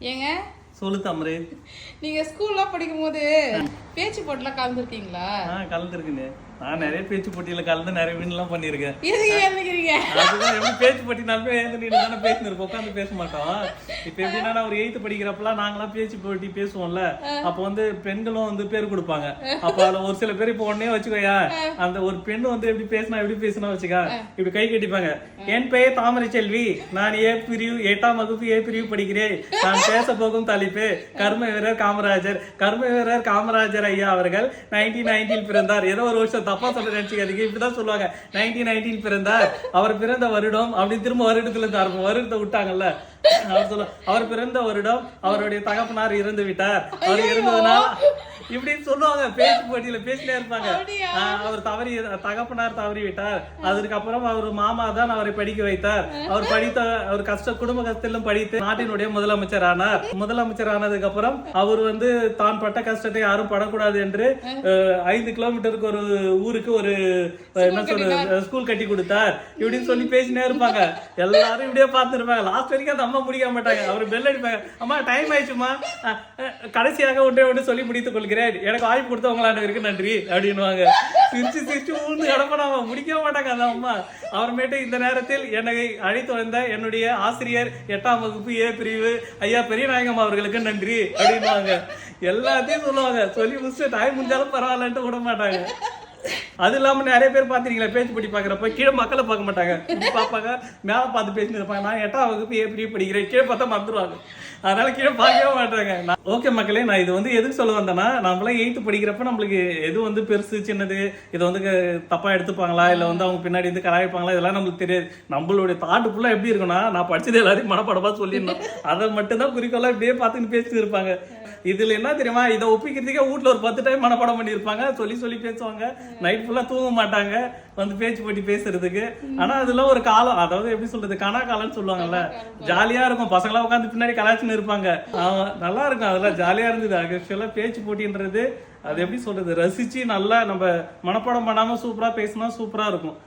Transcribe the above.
ஏங்க? சொல்லு தம்பரு நீங்க ஸ்கூல்லாம் படிக்கும் போது பேச்சு போட்டுலாம் கலந்துருக்கீங்களா? ஆ கலந்துருக்குங்க. நான் நிறைய பேச்சு போட்டியில கலந்து நிறைய வின்லாம் அதுதான் எப்படி பேச்சு போட்டினாலுமே நின்று தானே பேசினிருப்போம். உட்காந்து பேச மாட்டோம். இப்போ எப்படின்னா நான் ஒரு எயித்து படிக்கிறப்பலாம் நாங்களாம் பேச்சு போட்டி பேசுவோம்ல. அப்போ வந்து பெண்களும் வந்து பேர் கொடுப்பாங்க. அப்போ அதில் ஒரு சில பேர் இப்போ உடனே வச்சுக்கோயா அந்த ஒரு பெண் வந்து எப்படி பேசினா எப்படி பேசினா வச்சுக்கா இப்படி கை கட்டிப்பாங்க. என் பெயர் தாமரை செல்வி நான் ஏ பிரிவு எட்டாம் வகுப்பு ஏ பிரிவு படிக்கிறேன். நான் பேச போகும் தலைப்பு. கர்ம வீரர் காமராஜர். கர்ம வீரர் காமராஜர் ஐயா அவர்கள் நைன்டீன் நைன்டீன் பிறந்தார். ஏதோ ஒரு வருஷம் தப்பா சொல்ல நினைச்சுக்காதீங்க. இப்படிதான் சொல்லுவாங்க. நைன்டீன் நைன்டீன் பிறந்தார். அவர் பிறந்த வருடம் அப்படி திரும்ப வருடத்துல இருந்து ஆரம்பம். வருடத்தை விட்டாங்கல்ல. அவர் சொல்ல அவர் பிறந்த வருடம் அவருடைய தகப்பனார் இறந்து விட்டார். அவர் இறந்ததுனால் இப்படின்னு சொல்லுவாங்க பேச்சு போட்டியில பேசிட்டே இருப்பாங்க. அவர் தவறி தகப்பனார் தவறி விட்டார். அதுக்கப்புறம் அவர் மாமா தான் அவரை படிக்க வைத்தார். அவர் படித்த அவர் கஷ்ட குடும்ப கஷ்டத்திலும் படித்து நாட்டினுடைய முதலமைச்சர் ஆனார். முதலமைச்சர் ஆனதுக்கு அப்புறம் அவர் வந்து தான் பட்ட கஷ்டத்தை யாரும் படக்கூடாது என்று ஐந்து கிலோமீட்டருக்கு ஒரு ஊருக்கு ஒரு என்ன சொல்றது ஸ்கூல் கட்டி கொடுத்தார். இப்படின்னு சொல்லி பேசினே இருப்பாங்க. எல்லாரும் இப்படியே பார்த்துருப்பாங்க. லாஸ்ட் வரைக்கும் அந்த அம்மா முடிக்க மாட்டாங்க. அவர் பெல் அடிப்பாங்க. அம்மா டைம் ஆயிடுச்சுமா கடைசியாக ஒன்றே ஒன்று சொல்லி முடித்துக் கொள்கிறேன். எனக்கு வாய்ப்பு கொடுத்தவங்களாண்டவருக்கு நன்றி. அப்படின்னுவாங்க. சிரிச்சு சிரிச்சு ஊர்ந்து கிடப்படாம முடிக்க மாட்டாங்க அந்த அம்மா. அப்புறமேட்டு இந்த நேரத்தில் என்னை அழைத்து வந்த என்னுடைய ஆசிரியர் எட்டாம் வகுப்பு ஏ பிரிவு ஐயா பெரியநாயகம் அவர்களுக்கு நன்றி. அப்படின்வாங்க எல்லாத்தையும் சொல்லுவாங்க. சொல்லி முடிச்சுட்டு டைம் முடிஞ்சாலும் பரவாயில்லன்ட்டு விட மாட்டாங்க. அது இல்லாம நிறைய பேர் பாத்தீங்களா பேச்சு படி பாக்குறப்ப கீழே மக்களை பார்க்க மாட்டாங்க. பாப்பாங்க பார்ப்பாங்க மேல பார்த்து பேசிட்டு இருப்பாங்க. நான் எட்டாம் வகுப்பு எப்படி படிக்கிறேன். கீழே பார்த்தா மறந்துடுவாங்க அதனால கீழே பார்க்கவே மாட்டாங்க. ஓகே மக்களே நான் இது வந்து எதுக்கு சொல்ல வந்தேன்னா நம்மளாம் எயித்து படிக்கிறப்ப நம்மளுக்கு எது வந்து பெருசு சின்னது இதை வந்து க- தப்பா எடுத்துப்பாங்களா? இல்ல வந்து அவங்க பின்னாடி வந்து கலாய்ப்பாங்களா? இதெல்லாம் நம்மளுக்கு தெரியாது. நம்மளுடைய தாட்டு ஃபுல்லா எப்படி இருக்கும்னா நான் படிச்சது எல்லாத்தையும் மனப்படமா சொல்லிடணும். அதை மட்டும்தான் குறிக்கோளா இப்படியே பார்த்துன்னு பேசிட்டு இருப்பாங்க. இதுல என்ன தெரியுமா? இதை ஒப்பிக்கிறதுக்கே வீட்ல ஒரு பத்து டைம் மனப்பாடம் பண்ணியிருப்பாங்க. சொல்லி சொல்லி பேசுவாங்க. நைட் ஃபுல்லா தூங்க மாட்டாங்க. வந்து பேச்சு போட்டி பேசுறதுக்கு. ஆனா அதுல ஒரு காலம் அதாவது எப்படி சொல்றது? கனா காலம்னு சொல்லுவாங்கல்ல. ஜாலியா இருக்கும். பசங்களா உட்காந்து பின்னாடி கலாச்சுன்னு இருப்பாங்க. நல்லா இருக்கும். அதெல்லாம் ஜாலியா இருந்தது. ஆக்சுவலா பேச்சு போட்டின்றது அது எப்படி சொல்றது? ரசிச்சு நல்லா நம்ம மனப்பாடம் பண்ணாம சூப்பரா பேசினா சூப்பரா இருக்கும்.